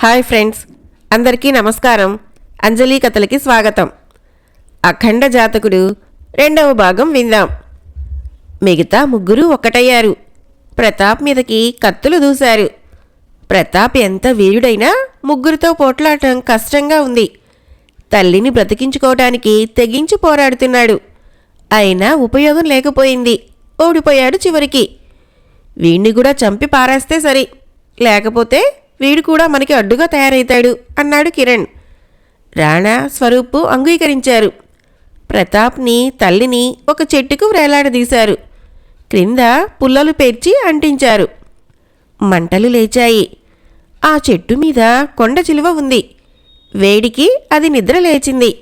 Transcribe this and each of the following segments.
Hi friends అందరికీ నమస్కారం. అంజలి కథలకి స్వాగతం. అఖండ జాతకుడు రెండవ భాగం విందాం. మిగతా ముగ్గురు ఒకటయ్యారు ప్రతాప్ మీదకి కత్తులు దూశారు. ప్రతాప్ ఎంత వీరుడైనా ముగ్గురితో పోట్లాడటం కష్టంగా ఉంది. తల్లిని బ్రతికించుకోవడానికి తెగించి పోరాడుతున్నాడు. అయినా ఉపయోగం లేకపోయింది. ఓడిపోయాడు చివరికి. వీణ్ణి కూడా చంపి పారేస్తే సరి. లేకపోతే వీడు కూడా మనకి అడ్డుగా తయారవుతాడు అన్నాడు కిరణ్. రాణా స్వరూపు అంగీకరించారు. ప్రతాప్ని తల్లిని ఒక చెట్టుకు వేలాడదీశారు. క్రింద పుల్లలు పేర్చి అంటించారు. మంటలు లేచాయి. ఆ చెట్టు మీద కొండ చిలువ ఉంది. వేడికి అది నిద్ర లేచింది.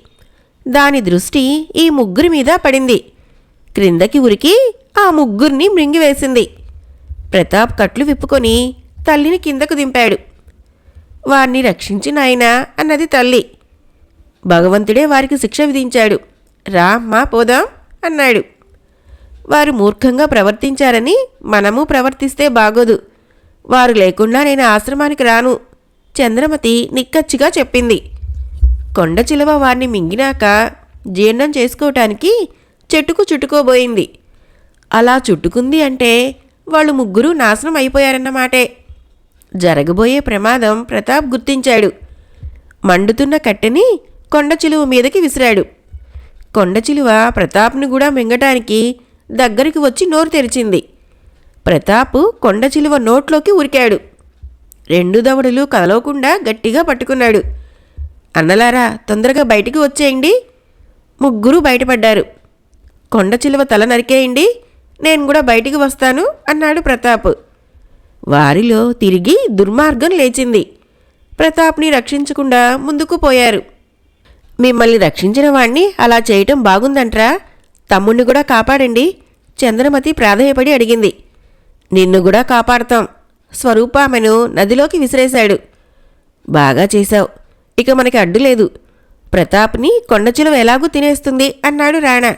దాని దృష్టి ఈ ముగ్గురి మీద పడింది. క్రిందకి ఉరికి ఆ ముగ్గురిని మృంగివేసింది. ప్రతాప్ కట్లు విప్పుకొని తల్లిని కిందకు దింపాడు. వారిని రక్షించి నాయనా అన్నది తల్లి. భగవంతుడే వారికి శిక్ష విధించాడు. రా మా పోదాం అన్నాడు. వారు మూర్ఖంగా ప్రవర్తించారని మనము ప్రవర్తిస్తే బాగోదు. వారు లేకుండా నేను ఆశ్రమానికి రాను చంద్రమతి నిక్కచ్చిగా చెప్పింది. కొండ చిలువ వారిని మింగినాక జీర్ణం చేసుకోవటానికి చెట్టుకు చుట్టుకోబోయింది. అలా చుట్టుకుంది అంటే వాళ్ళు ముగ్గురు నాశనం అయిపోయారన్నమాటే. జరగబోయే ప్రమాదం ప్రతాప్ గుర్తించాడు. మండుతున్న కట్టెని కొండ చిలువ మీదకి విసిరాడు. కొండ చిలువ ప్రతాప్ను కూడా మింగటానికి దగ్గరికి వచ్చి నోరు తెరిచింది. ప్రతాప్ కొండ చిలువ నోట్లోకి ఉరికాడు. రెండు దవడలు కదలవకుండా గట్టిగా పట్టుకున్నాడు. అన్నలారా తొందరగా బయటికి వచ్చేయండి. ముగ్గురు బయటపడ్డారు. కొండ చిలువ తల నరికేయండి. నేను కూడా బయటికి వస్తాను అన్నాడు ప్రతాప్. వారిలో తిరిగి దుర్మార్గం లేచింది. ప్రతాప్ని రక్షించకుండా ముందుకు పోయారు. మిమ్మల్ని రక్షించిన వాణ్ణి అలా చేయటం బాగుందంట్రా. తమ్ముణ్ణి కూడా కాపాడండి. చంద్రమతి ప్రాధేయపడి అడిగింది. నిన్ను కూడా కాపాడతాం. స్వరూప ఆమెను నదిలోకి విసిరేశాడు. బాగా చేశావు. ఇక మనకి అడ్డు లేదు. ప్రతాప్ని కొండచిలువ ఎలాగూ తినేస్తుంది అన్నాడు రాణా.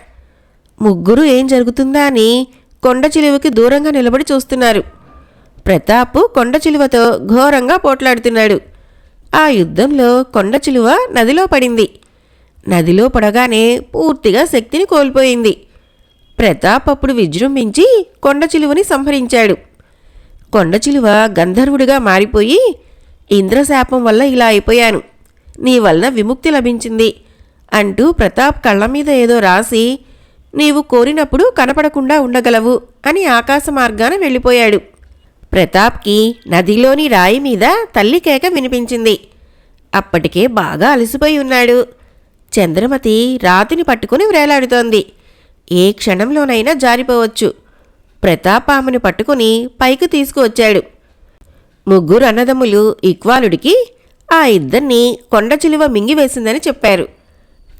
ముగ్గురు ఏం జరుగుతుందా అని కొండ చిలువకి దూరంగా నిలబడి చూస్తున్నారు. ప్రతాప్ కొండ చిలువతో ఘోరంగా పోట్లాడుతున్నాడు. ఆ యుద్ధంలో కొండ చిలువ నదిలో పడింది. నదిలో పడగానే పూర్తిగా శక్తిని కోల్పోయింది. ప్రతాప్ అప్పుడు విజృంభించి కొండ చిలువని సంహరించాడు. కొండ చిలువ గంధర్వుడిగా మారిపోయి ఇంద్రశాపం వల్ల ఇలా అయిపోయాను. నీ వలన విముక్తి లభించింది అంటూ ప్రతాప్ కళ్ళ మీద ఏదో రాసి నీవు కోరినప్పుడు కనపడకుండా ఉండగలవు అని ఆకాశ మార్గాన వెళ్ళిపోయాడు. ప్రతాప్కి నదిలోని రాయి మీద తల్లి కేక వినిపించింది. అప్పటికే బాగా అలసిపోయి ఉన్నాడు. చంద్రమతి రాతిని పట్టుకుని వ్రేలాడుతోంది ఏ క్షణంలోనైనా జారిపోవచ్చు. ప్రతాప్ ఆమెను పట్టుకుని పైకి తీసుకువచ్చాడు. ముగ్గురు అన్నదమ్ములు ఇక్వాలుడికి ఆ ఇద్దరిని కొండ చిలువ మింగివేసిందని చెప్పారు.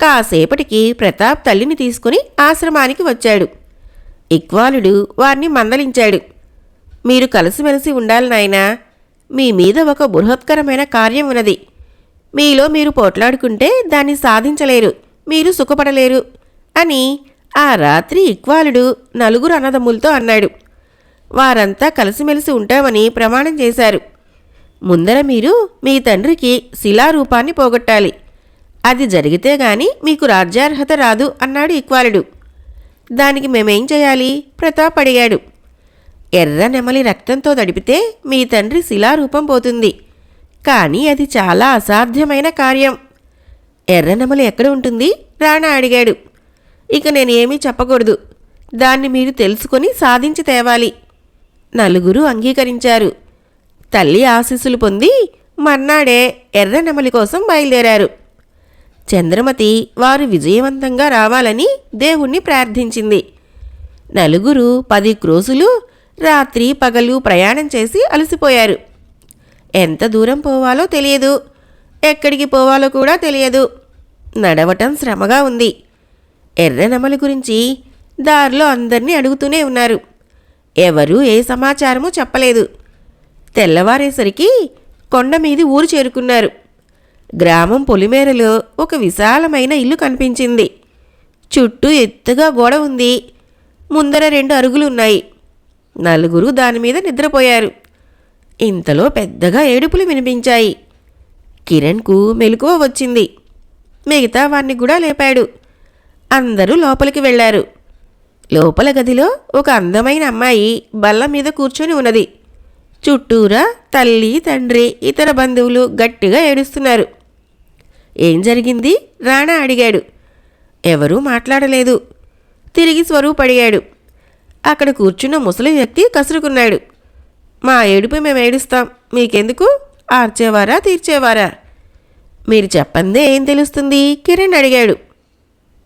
కాసేపటికి ప్రతాప్ తల్లిని తీసుకుని ఆశ్రమానికి వచ్చాడు. ఇక్వాలుడు వారిని మందలించాడు. మీరు కలిసిమెలిసి ఉండాలి నాయనా. మీ మీద ఒక బృహత్కరమైన కార్యం ఉన్నది. మీలో మీరు పోట్లాడుకుంటే దాన్ని సాధించలేరు మీరు సుఖపడలేరు అని ఆ రాత్రి ఇక్వాలుడు నలుగురు అన్నదమ్ములతో అన్నాడు. వారంతా కలిసిమెలిసి ఉంటామని ప్రమాణం చేశారు. ముందర మీరు మీ తండ్రికి శిలారూపాన్ని పోగొట్టాలి. అది జరిగితే గాని మీకు రాజ్యార్హత రాదు అన్నాడు ఇక్వాలుడు. దానికి మేమేం చేయాలి? ప్రతాప్ అడిగాడు. ఎర్ర నెమలి రక్తంతో దడిపితే మీ తండ్రి శిలారూపం పోతుంది. కానీ అది చాలా అసాధ్యమైన కార్యం. ఎర్ర నెమలి ఎక్కడ ఉంటుంది? రాణా అడిగాడు. ఇక నేనేమీ చెప్పకూడదు. దాన్ని మీరు తెలుసుకొని సాధించి తేవాలి. నలుగురు అంగీకరించారు. తల్లి ఆశీస్సులు పొంది మర్నాడే ఎర్ర నెమలి కోసం బయలుదేరారు. చంద్రమతి వారు విజయవంతంగా రావాలని దేవుణ్ణి ప్రార్థించింది. నలుగురు పది క్రోసులు రాత్రి పగలు ప్రయాణం చేసి అలసిపోయారు. ఎంత దూరం పోవాలో తెలియదు. ఎక్కడికి పోవాలో కూడా తెలియదు. నడవటం శ్రమగా ఉంది. ఎర్రనమల గురించి దారిలో అందరినీ అడుగుతూనే ఉన్నారు. ఎవరూ ఏ సమాచారమూ చెప్పలేదు. తెల్లవారేసరికి కొండ మీది ఊరు చేరుకున్నారు. గ్రామం పొలిమేరలో ఒక విశాలమైన ఇల్లు కనిపించింది. చుట్టూ ఎత్తుగా గోడ ఉంది. ముందర రెండు అరుగులు ఉన్నాయి. నలుగురు దాని మీద నిద్రపోయారు. ఇంతలో పెద్దగా ఏడుపులు వినిపించాయి. కిరణ్కు మెలకువ వచ్చింది. మిగతా వాణ్ణి కూడా లేపాడు. అందరూ లోపలికి వెళ్ళారు. లోపల గదిలో ఒక అందమైన అమ్మాయి బల్ల మీద కూర్చొని ఉన్నది. చుట్టూరా తల్లి తండ్రి ఇతర బంధువులు గట్టిగా ఏడుస్తున్నారు. ఏం జరిగింది? రాణా అడిగాడు. ఎవరూ మాట్లాడలేదు. తిరిగి స్వరూప్ అడిగాడు అక్కడ కూర్చున్న ముసలి వ్యక్తి కసురుకున్నాడు. మా ఏడుపు మేము ఏడుస్తాం. మీకెందుకు? ఆర్చేవారా తీర్చేవారా? మీరు చెప్పందే ఏం తెలుస్తుంది? కిరణ్ అడిగాడు.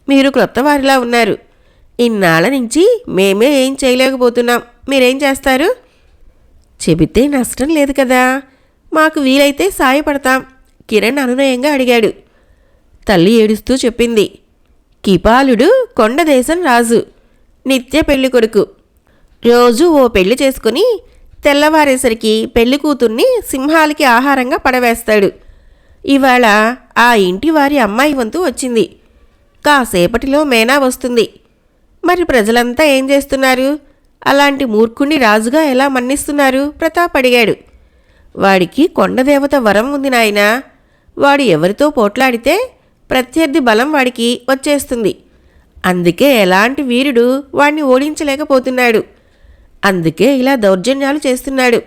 మీరు క్రొత్త వారిలా ఉన్నారు. ఇన్నాళ్ళ నుంచి మేమే ఏం చేయలేకపోతున్నాం. మీరేం చేస్తారు? చెబితే నష్టం లేదు కదా. మాకు వీలైతే సాయపడతాం. కిరణ్ అనునయంగా అడిగాడు. తల్లి ఏడుస్తూ చెప్పింది. కిపాలుడు కొండదేశం రాజు. నిత్య పెళ్ళి కొడుకు. రోజు ఓ పెళ్ళి చేసుకుని తెల్లవారేసరికి పెళ్ళి కూతుర్ని సింహాలకి ఆహారంగా పడవేస్తాడు. ఇవాళ ఆ ఇంటి వారి అమ్మాయి వంతు వచ్చింది. కాసేపటిలో మేనా వస్తుంది. మరి ప్రజలంతా ఏం చేస్తున్నారు? అలాంటి మూర్ఖుణ్ణి రాజుగా ఎలా మన్నిస్తున్నారు? ప్రతాప్ అడిగాడు. వాడికి కొండదేవత వరం ఉంది నాయనా. వాడు ఎవరితో పోట్లాడితే ప్రత్యర్థి బలం వాడికి వచ్చేస్తుంది. అందుకే ఎలాంటి వీరుడు వాణ్ణి ఓడించలేకపోతున్నాడు. అందుకే ఇలా దౌర్జన్యాలు చేస్తున్నాడు.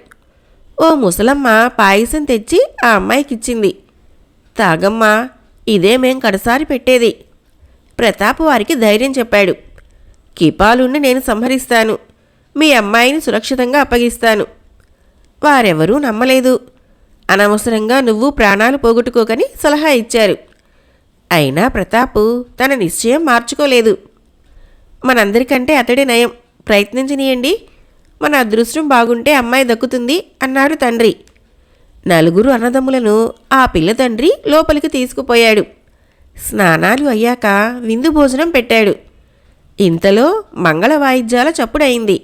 ఓ ముసలమ్మ పాయసం తెచ్చి ఆ అమ్మాయికిచ్చింది. తాగమ్మా ఇదే మేం కడసారి పెట్టేది. ప్రతాప్ వారికి ధైర్యం చెప్పాడు. కిపాలుండి నేను సంహరిస్తాను. మీ అమ్మాయిని సురక్షితంగా అప్పగిస్తాను. వారెవరూ నమ్మలేదు. అనవసరంగా నువ్వు ప్రాణాలు పోగొట్టుకోకని సలహా ఇచ్చారు. అయినా ప్రతాపు తన నిశ్చయం మార్చుకోలేదు. మనందరికంటే అతడే నయం. ప్రయత్నించనీయండి. మన అదృష్టం బాగుంటే అమ్మాయి దక్కుతుంది అన్నాడు తండ్రి. నలుగురు అన్నదమ్ములను ఆ పిల్ల తండ్రి లోపలికి తీసుకుపోయాడు. స్నానాలు అయ్యాక విందు భోజనం పెట్టాడు. ఇంతలో మంగళ వాయిద్యాల చప్పుడయింది.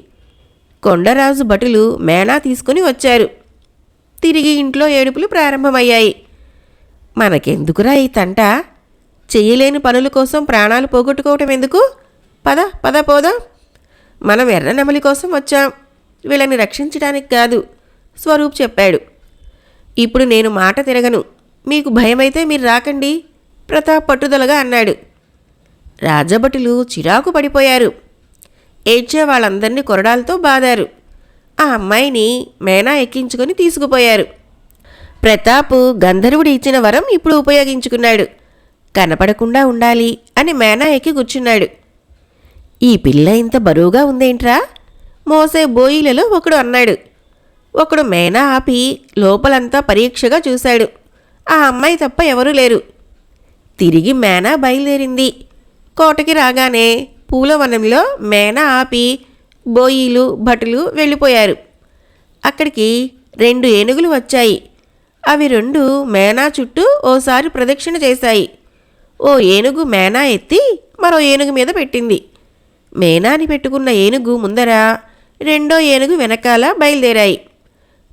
కొండరాజు భటులు మేనా తీసుకుని వచ్చారు. తిరిగి ఇంట్లో ఏడుపులు ప్రారంభమయ్యాయి. మనకెందుకురా ఈ తంట? చెయ్యలేని పనుల కోసం ప్రాణాలు పోగొట్టుకోవటం ఎందుకు? పద పద పోదా. మనం ఎర్ర నెమలి కోసం వచ్చాం. వీళ్ళని రక్షించడానికి కాదు స్వరూప్ చెప్పాడు. ఇప్పుడు నేను మాట తిరగను. మీకు భయమైతే మీరు రాకండి ప్రతాప్ పట్టుదలగా అన్నాడు. రాజభటులు చిరాకు పడిపోయారు. ఏడ్చే వాళ్ళందరినీ కొరడాలతో బాదారు. ఆ అమ్మాయిని మేనా ఎక్కించుకొని తీసుకుపోయారు. ప్రతాప్ గంధర్వుడు ఇచ్చిన వరం ఇప్పుడు ఉపయోగించుకున్నాడు. కనపడకుండా ఉండాలి అని మేనా ఎక్కి కూర్చున్నాడు. ఈ పిల్ల ఇంత బరువుగా ఉందేంట్రా? మోసే బోయిలలో ఒకడు అన్నాడు. ఒకడు మేనా ఆపి లోపలంతా పరీక్షగా చూశాడు. ఆ అమ్మాయి తప్ప ఎవరూ లేరు. తిరిగి మేనా బయలుదేరింది. కోటకి రాగానే పూలవనంలో మేనా ఆపి బోయిలు భటులు వెళ్ళిపోయారు. అక్కడికి రెండు ఏనుగులు వచ్చాయి. అవి రెండు మేనా చుట్టూ ఓసారి ప్రదక్షిణ చేశాయి. ఓ ఏనుగు మేనా ఎత్తి మరో ఏనుగు మీద పెట్టింది. మేనాని పెట్టుకున్న ఏనుగు ముందర రెండో ఏనుగు వెనకాల బయలుదేరాయి.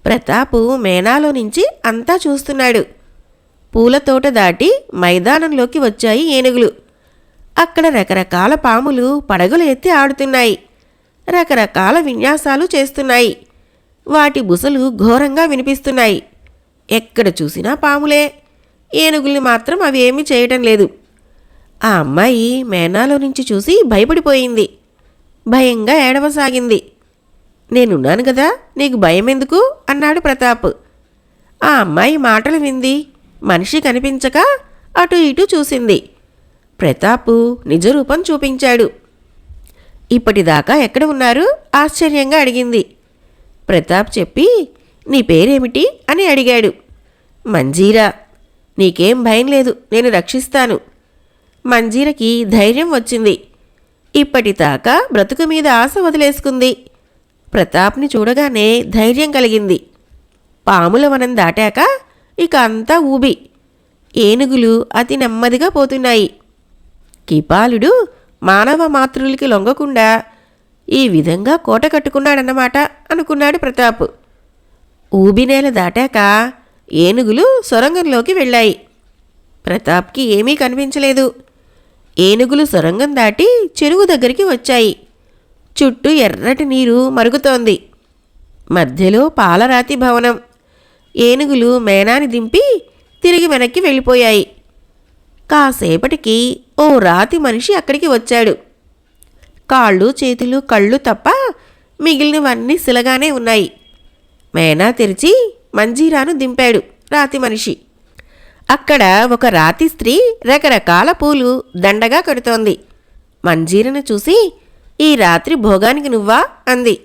ప్రతాపు మేనాలో నుంచి అంతా చూస్తున్నాడు. పూల తోట దాటి మైదానంలోకి వచ్చాయి ఏనుగులు. అక్కడ రకరకాల పాములు పడగలు ఎత్తి ఆడుతున్నాయి. రకరకాల విన్యాసాలు చేస్తున్నాయి. వాటి బుసలు ఘోరంగా వినిపిస్తున్నాయి. ఎక్కడ చూసినా పాములే. ఏనుగుల్ని మాత్రం అవి ఏమీ చేయటం లేదు. ఆ అమ్మాయి మేనాలో నుంచి చూసి భయపడిపోయింది. భయంగా ఏడవసాగింది. నేనున్నాను కదా నీకు భయం ఎందుకు అన్నాడు ప్రతాప్. ఆ అమ్మాయి మాటలు వింది. మనిషి కనిపించక అటు ఇటు చూసింది. ప్రతాపు నిజరూపం చూపించాడు. ఇప్పటిదాకా ఎక్కడ ఉన్నారు? ఆశ్చర్యంగా అడిగింది. ప్రతాప్ చెప్పి నీ పేరేమిటి? అని అడిగాడు. మంజీరా. నీకేం భయం లేదు నేను రక్షిస్తాను. మంజీరకి ధైర్యం వచ్చింది. ఇప్పటిదాకా బ్రతుకు మీద ఆశ వదిలేసుకుంది. ప్రతాప్ని చూడగానే ధైర్యం కలిగింది. పాముల వనం దాటాక ఇక అంతా ఊబి. ఏనుగులు అతి నెమ్మదిగా పోతున్నాయి. కిపాలుడు మానవ మాతృలకి లొంగకుండా ఈ విధంగా కోట కట్టుకున్నాడన్నమాట అనుకున్నాడు ప్రతాప్. ఊబి నేల దాటాక ఏనుగులు సొరంగంలోకి వెళ్ళాయి. ప్రతాప్కి ఏమీ కనిపించలేదు. ఏనుగులు సొరంగం దాటి చెరువు దగ్గరికి వచ్చాయి. చుట్టూ ఎర్రటి నీరు మరుగుతోంది. మధ్యలో పాలరాతి భవనం. ఏనుగులు మేనాని దింపి తిరిగి వెనక్కి వెళ్ళిపోయాయి. కాసేపటికి ఓ రాతి మనిషి అక్కడికి వచ్చాడు. కాళ్ళు చేతులు కళ్ళు తప్ప మిగిలినవన్నీ శిలగానే ఉన్నాయి. మేనా తెరిచి మంజీరాను దింపాడు రాతి మనిషి. అక్కడ ఒక రాతి స్త్రీ రకరకాల పూలు దండగా కడుతోంది. మంజీరను చూసి ఈ రాత్రి భోగానికి నువ్వా? అంది.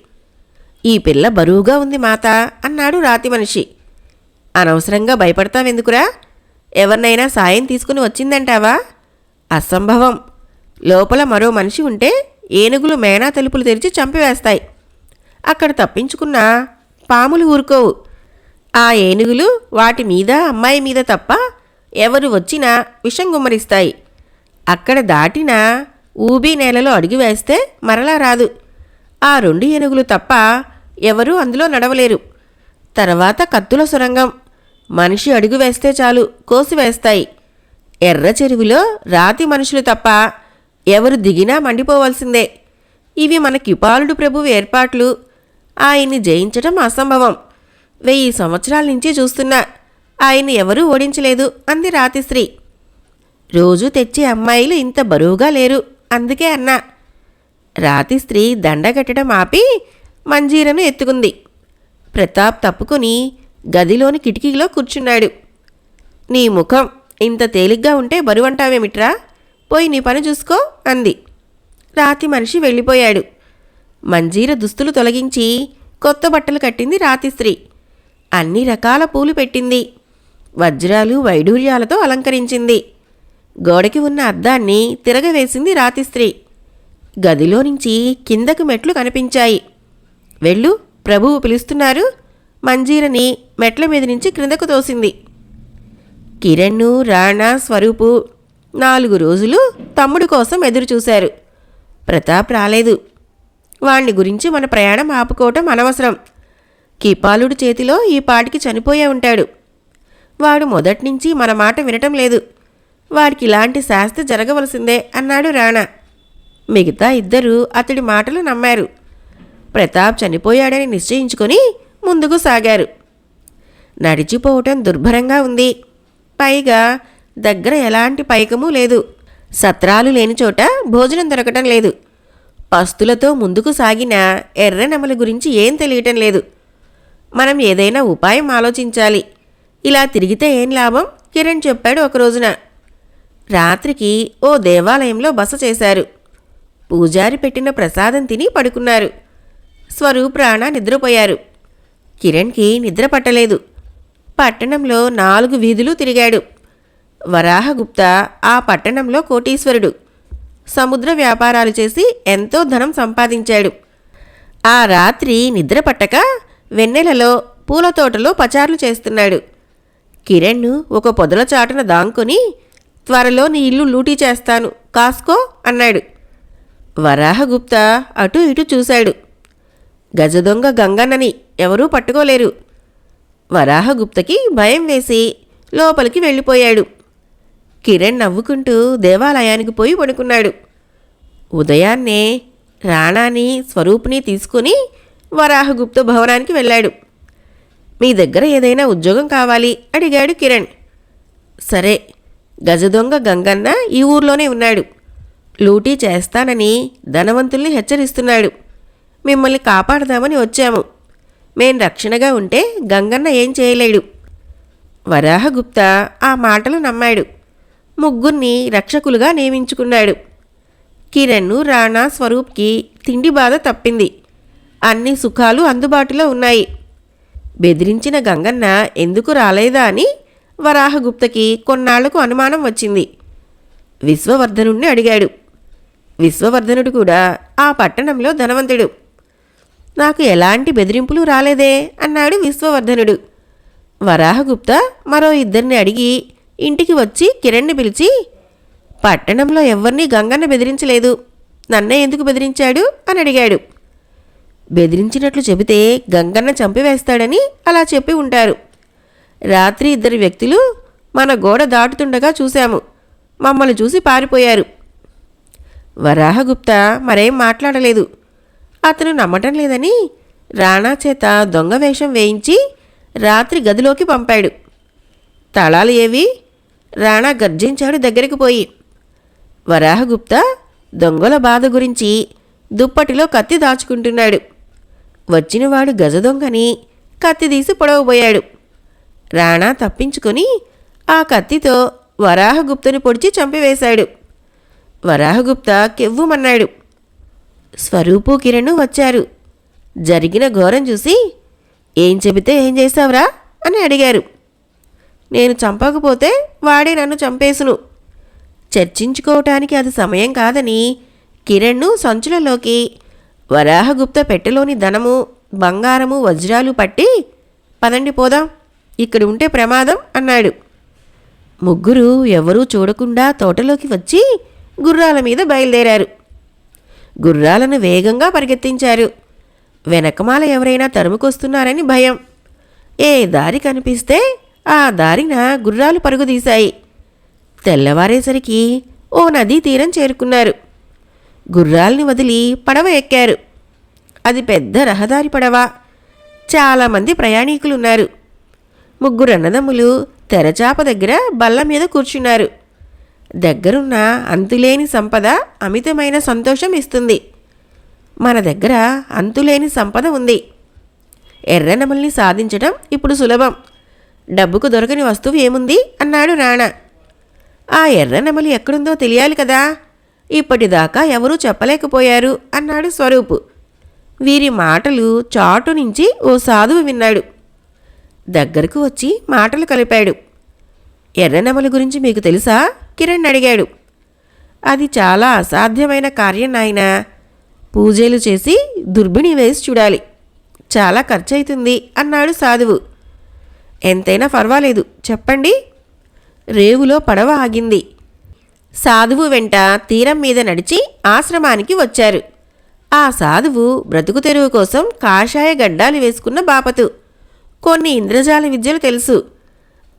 ఈ పిల్ల బరువుగా ఉంది మాత అన్నాడు రాతి మనిషి. అనవసరంగా భయపడతావెందుకురా? ఎవరినైనా సాయం తీసుకుని వచ్చిందంటావా? అసంభవం. లోపల మరో మనిషి ఉంటే ఏనుగులు మేనా తలుపులు తెరిచి చంపివేస్తాయి. అక్కడ తప్పించుకున్న పాములు ఊరుకోవు. ఆ ఏనుగులు వాటి మీద అమ్మాయి మీద తప్ప ఎవరు వచ్చినా విషం గుమ్మరిస్తాయి. అక్కడ దాటినా ఊబీ నేలలో అడుగు వేస్తే మరలా రాదు. ఆ రెండు ఏనుగులు తప్ప ఎవరూ అందులో నడవలేరు. తర్వాత కత్తుల సొరంగం. మనిషి అడుగు వేస్తే చాలు కోసివేస్తాయి ఎర్ర చెరువులో రాతి మనుషులు తప్ప ఎవరు దిగినా మండిపోవలసిందే. ఇవి మన కిపాలుడు ప్రభువు ఏర్పాట్లు. ఆయన్ని జయించటం అసంభవం. వెయ్యి సంవత్సరాల నుంచి చూస్తున్నా. ఆయన్ని ఎవరూ ఓడించలేదు. అంది రాతిశ్రీ. రోజు తెచ్చే అమ్మాయిలు ఇంత బరువుగా లేరు. అందుకే అన్నా. రాతి స్త్రీ దండగట్టడం ఆపి మంజీరను ఎత్తుకుంది. ప్రతాప్ తప్పుకుని గదిలోని కిటికీలో కూర్చున్నాడు. నీ ముఖం ఇంత తేలిగ్గా ఉంటే బరువంటావేమిట్రా? పోయి నీ పని చూసుకో అంది. రాతి మనిషి వెళ్ళిపోయాడు. మంజీర దుస్తులు తొలగించి కొత్త బట్టలు కట్టింది రాతి స్త్రీ అన్ని రకాల పూలు పెట్టింది. వజ్రాలు వైడూర్యాలతో అలంకరించింది. గోడకి ఉన్న అద్దాన్ని తిరగవేసింది రాతిస్త్రీ. గదిలో నుంచి కిందకు మెట్లు కనిపించాయి. వెళ్ళు ప్రభువు పిలుస్తున్నారు. మంజీరని మెట్ల మీద నుంచి క్రిందకు తోసింది. కిరణ్ను రాణా స్వరూపు నాలుగు రోజులు తమ్ముడు కోసం ఎదురుచూశారు ప్రతాప్ రాలేదు. వాణ్ణి గురించి మన ప్రయాణం ఆపుకోవటం అనవసరం. కిపాలుడు చేతిలో ఈ పాటికి చనిపోయే ఉంటాడు. వాడు మొదట్నుంచి మన మాట వినటం లేదు. వాడికి ఇలాంటి శాస్తి జరగవలసిందే అన్నాడు రాణా. మిగతా ఇద్దరూ అతడి మాటలు నమ్మారు. ప్రతాప్ చనిపోయాడని నిశ్చయించుకొని ముందుకు సాగారు. నడిచిపోవటం దుర్భరంగా ఉంది. పైగా దగ్గర ఎలాంటి పైకము లేదు. సత్రాలు లేని చోట భోజనం దొరకటం లేదు. పస్తులతో ముందుకు సాగిన ఎర్రనమల గురించి ఏం తెలియటం లేదు. మనం ఏదైనా ఉపాయం ఆలోచించాలి. ఇలా తిరిగితే ఏం లాభం? కిరణ్ చెప్పాడు ఒక రోజున. రాత్రికి ఓ దేవాలయంలో బస చేశారు. పూజారి పెట్టిన ప్రసాదం తిని పడుకున్నారు. స్వరూప్ రాణా నిద్రపోయారు. కిరణ్కి నిద్ర పట్టలేదు. పట్టణంలో నాలుగు వీధులు తిరిగాడు. వరాహగుప్త ఆ పట్టణంలో కోటీశ్వరుడు. సముద్ర వ్యాపారాలు చేసి ఎంతో ధనం సంపాదించాడు. ఆ రాత్రి నిద్ర పట్టక వెన్నెలలో పూల తోటలో పచారులు చేస్తున్నాడు. కిరణ్ను ఒక పొదల చాటున దాంకొని త్వరలో నీ ఇల్లు లూటీ చేస్తాను కాసుకో అన్నాడు. వరాహగుప్త అటు ఇటు చూశాడు. గజదొంగ గంగన్నని ఎవరూ పట్టుకోలేరు. వరాహగుప్తకి భయం వేసి లోపలికి వెళ్ళిపోయాడు. కిరణ్ నవ్వుకుంటూ దేవాలయానికి పోయి పడుకున్నాడు. ఉదయాన్నే రాణాని స్వరూపుని తీసుకుని వరాహగుప్త భవనానికి వెళ్ళాడు. మీ దగ్గర ఏదైనా ఉద్యోగం కావాలి అడిగాడు కిరణ్. సరే గజదొంగ గంగన్న ఈ ఊర్లోనే ఉన్నాడు. లూటీ చేస్తానని ధనవంతుల్ని హెచ్చరిస్తున్నాడు. మిమ్మల్ని కాపాడదామని వచ్చాము. మేం రక్షణగా ఉంటే గంగన్న ఏం చేయలేడు. వరాహగుప్త ఆ మాటలు నమ్మాడు. ముగ్గురిని రక్షకులుగా నియమించుకున్నాడు. కిరణ్ను రాణా స్వరూప్కి తిండి బాధ తప్పింది. అన్ని సుఖాలు అందుబాటులో ఉన్నాయి. బెదిరించిన గంగన్న ఎందుకు రాలేదా అని వరాహగుప్తకి కొన్నాళ్ళకు అనుమానం వచ్చింది. విశ్వవర్ధనుణ్ణి అడిగాడు. విశ్వవర్ధనుడు కూడా ఆ పట్టణంలో ధనవంతుడు. నాకు ఎలాంటి బెదిరింపులు రాలేదే అన్నాడు విశ్వవర్ధనుడు. వరాహగుప్త మరో ఇద్దరిని అడిగి ఇంటికి వచ్చి కిరణ్ని పిలిచి పట్టణంలో ఎవరిని గంగన్న బెదిరించలేదు. నన్నే ఎందుకు బెదిరించాడు? అని అడిగాడు. బెదిరించినట్లు చెబితే గంగన్న చంపివేస్తాడని అలా చెప్పి ఉంటారు. రాత్రి ఇద్దరు వ్యక్తులు మన గోడ దాటుతుండగా చూశాము. మమ్మల్ని చూసి పారిపోయారు. వరాహగుప్త మరేం మాట్లాడలేదు. అతను నమ్మటం లేదని రాణా చేత దొంగ వేషం వేయించి రాత్రి గదిలోకి పంపాడు. తళాలు ఏవి? రాణా గర్జించాడు దగ్గరికి పోయి. వరాహగుప్త దొంగల బాధ గురించి దుప్పటిలో కత్తి దాచుకుంటున్నాడు. వచ్చినవాడు గజ దొంగని కత్తి తీసి పొడవబోయాడు. రాణా తప్పించుకొని ఆ కత్తితో వరాహగుప్తుని పొడిచి చంపివేశాడు. వరాహగుప్త కెవ్వుమన్నాడు. స్వరూపు కిరణ్ వచ్చారు. జరిగిన ఘోరం చూసి ఏం చెబితే ఏం చేశావురా అని అడిగారు. నేను చంపకపోతే వాడే నన్ను చంపేసును. చర్చించుకోవటానికి అది సమయం కాదని కిరణ్ను సంచులలోకి వరాహగుప్త పెట్టెలోని ధనము బంగారము వజ్రాలు పట్టి పదండి పోదాం. ఇక్కడ ఉంటే ప్రమాదం అన్నాడు. ముగ్గురు ఎవరూ చూడకుండా తోటలోకి వచ్చి గుర్రాల మీద బయలుదేరారు. గుర్రాలను వేగంగా పరిగెత్తించారు. వెనకమాల ఎవరైనా తరుముకొస్తున్నారని భయం. ఏ దారి కనిపిస్తే ఆ దారిన గుర్రాలు పరుగుదీశాయి. తెల్లవారేసరికి ఓ నదీ తీరం చేరుకున్నారు. గుర్రాల్ని వదిలి పడవ ఎక్కారు. అది పెద్ద రహదారి పడవ. చాలామంది ప్రయాణికులున్నారు. ముగ్గురు అన్నదమ్ములు తెరచాప దగ్గర బల్ల మీద కూర్చున్నారు. దగ్గరున్న అంతులేని సంపద అమితమైన సంతోషం ఇస్తుంది. మన దగ్గర అంతులేని సంపద ఉంది. ఎర్రనమల్ని సాధించడం ఇప్పుడు సులభం. డబ్బుకు దొరకని వస్తువు ఏముంది? అన్నాడు రాణా. ఆ ఎర్రనమలి ఎక్కడుందో తెలియాలి కదా? ఇప్పటిదాకా ఎవరూ చెప్పలేకపోయారు అన్నాడు స్వరూపు. వీరి మాటలు చాటు నుంచి ఓ సాధువు విన్నాడు. దగ్గరకు వచ్చి మాటలు కలిపాడు. ఎర్రనెమల గురించి మీకు తెలుసా? కిరణ్ అడిగాడు. అది చాలా అసాధ్యమైన కార్యం నాయన. పూజలు చేసి దుర్బిణి వేసి చూడాలి. చాలా ఖర్చు అవుతుంది అన్నాడు సాధువు. ఎంతైనా పర్వాలేదు చెప్పండి. రేవులో పడవ ఆగింది. సాధువు వెంట తీరం మీద నడిచి ఆశ్రమానికి వచ్చారు. ఆ సాధువు బ్రతుకు తెరువు కోసం కాషాయ గడ్డాలు వేసుకున్న బాపతు. కొన్ని ఇంద్రజాల విద్యలు తెలుసు.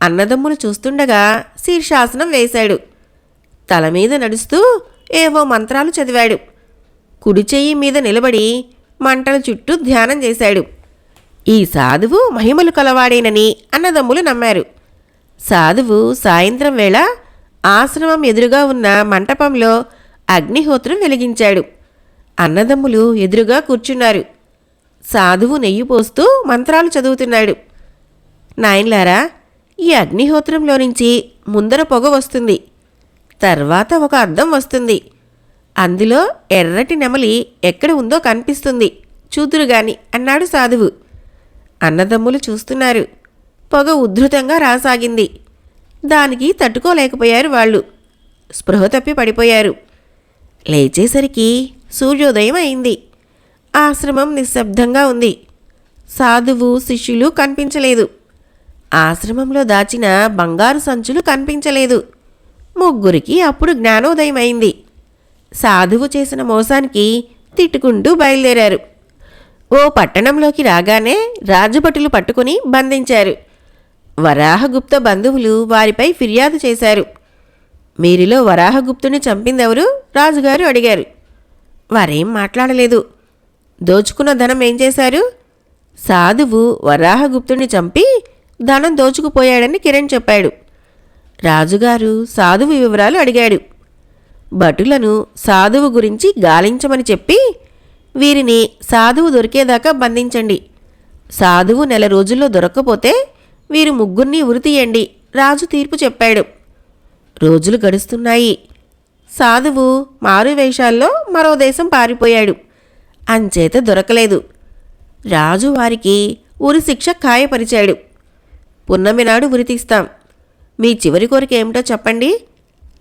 అన్నదమ్ములు చూస్తుండగా శీర్షాసనం వేశాడు. తల మీద నడుస్తూ ఏవో మంత్రాలు చదివాడు. కుడి చెయ్యి మీద నిలబడి మంటల చుట్టూ ధ్యానం చేశాడు. ఈ సాధువు మహిమలు కలవాడేనని అన్నదమ్ములు నమ్మారు. సాధువు సాయంత్రం వేళ ఆశ్రమం ఎదురుగా ఉన్న మంటపంలో అగ్నిహోత్రం వెలిగించాడు. అన్నదమ్ములు ఎదురుగా కూర్చున్నారు. సాధువు నెయ్యి పోస్తూ మంత్రాలు చదువుతున్నాడు. నాయన్లారా ఈ అగ్నిహోత్రంలో నుంచి ముందర పొగ వస్తుంది. తర్వాత ఒక అద్దం వస్తుంది. అందులో ఎర్రటి నెమలి ఎక్కడ ఉందో కనిపిస్తుంది. చూదురుగాని అన్నాడు సాధువు. అన్నదమ్ములు చూస్తున్నారు. పొగ ఉద్ధృతంగా రాసాగింది. దానికి తట్టుకోలేకపోయారు వాళ్ళు. స్పృహ తప్పి పడిపోయారు. లేచేసరికి సూర్యోదయం అయింది. ఆశ్రమం నిశ్శబ్దంగా ఉంది. సాధువు శిష్యులు కనిపించలేదు. ఆశ్రమంలో దాచిన బంగారు సంచులు కనిపించలేదు. ముగ్గురికి అప్పుడు జ్ఞానోదయం అయింది. సాధువు చేసిన మోసానికి తిట్టుకుంటూ బయలుదేరారు. ఓ పట్టణంలోకి రాగానే రాజభటులు పట్టుకుని బంధించారు. వరాహగుప్త బంధువులు వారిపై ఫిర్యాదు చేశారు. మీరిలో వరాహగుప్తుని చంపిందెవరు? రాజుగారు అడిగారు. వారేం మాట్లాడలేదు. దోచుకున్న ధనం ఏం చేశారు? సాధువు వరాహగుప్తుని చంపి ధనం దోచుకుపోయాడని కిరణ్ చెప్పాడు. రాజుగారు సాధువు వివరాలు అడిగాడు. భటులను సాధువు గురించి గాలించమని చెప్పి వీరిని సాధువు దొరికేదాకా బంధించండి. సాధువు నెల రోజుల్లో దొరక్కపోతే వీరు ముగ్గురిని ఉరితీయండి రాజు తీర్పు చెప్పాడు. రోజులు గడుస్తున్నాయి. సాధువు మారు వేషాల్లో మరో దేశం పారిపోయాడు. అంచేత దొరకలేదు. రాజు వారికి ఉరి శిక్ష ఖాయపరిచాడు. పున్నమి నాడు ఉరి తీస్తాం. మీ చివరి కోరిక ఏమిటో చెప్పండి.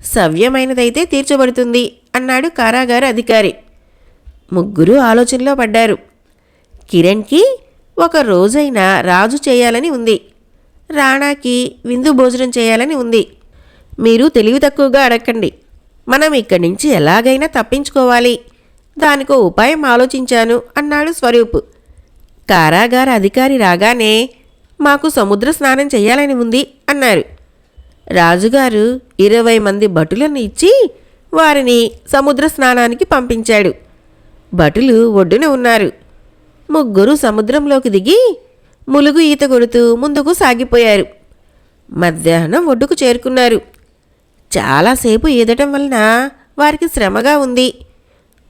సవ్యమైనదైతే తీర్చబడుతుంది అన్నాడు కారాగార అధికారి. ముగ్గురు ఆలోచనలో పడ్డారు. కిరణ్కి ఒక రోజైనా రాజు చేయాలని ఉంది. రాణాకి విందు భోజనం చేయాలని ఉంది. మీరు తెలివి తక్కువగా అడగండి మనం ఇక్కడి నుంచి ఎలాగైనా తప్పించుకోవాలి. దానికో ఉపాయం ఆలోచించాను అన్నాడు స్వరూప్. కారాగార అధికారి రాగానే మాకు సముద్ర స్నానం చేయాలని ఉంది అన్నారు. రాజుగారు ఇరవై మంది భటులను ఇచ్చి వారిని సముద్ర స్నానానికి పంపించాడు. భటులు ఒడ్డున ఉన్నారు. ముగ్గురు సముద్రంలోకి దిగి ములుగు ఈత కొడుతూ ముందుకు సాగిపోయారు. మధ్యాహ్నం ఒడ్డుకు చేరుకున్నారు. చాలాసేపు ఈదటం వలన వారికి శ్రమగా ఉంది.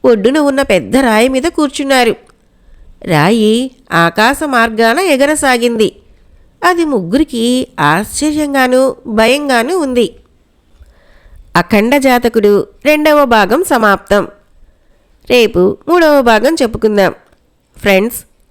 ఒడ్డున ఉన్న పెద్ద రాయి మీద కూర్చున్నారు. రాయి ఆకాశ మార్గాన ఎగరసాగింది. అది ముగ్గురికి ఆశ్చర్యంగానూ భయంగానూ ఉంది. అఖండ జాతకుడు రెండవ భాగం సమాప్తం. రేపు మూడవ భాగం చెప్పుకుందాం. ఫ్రెండ్స్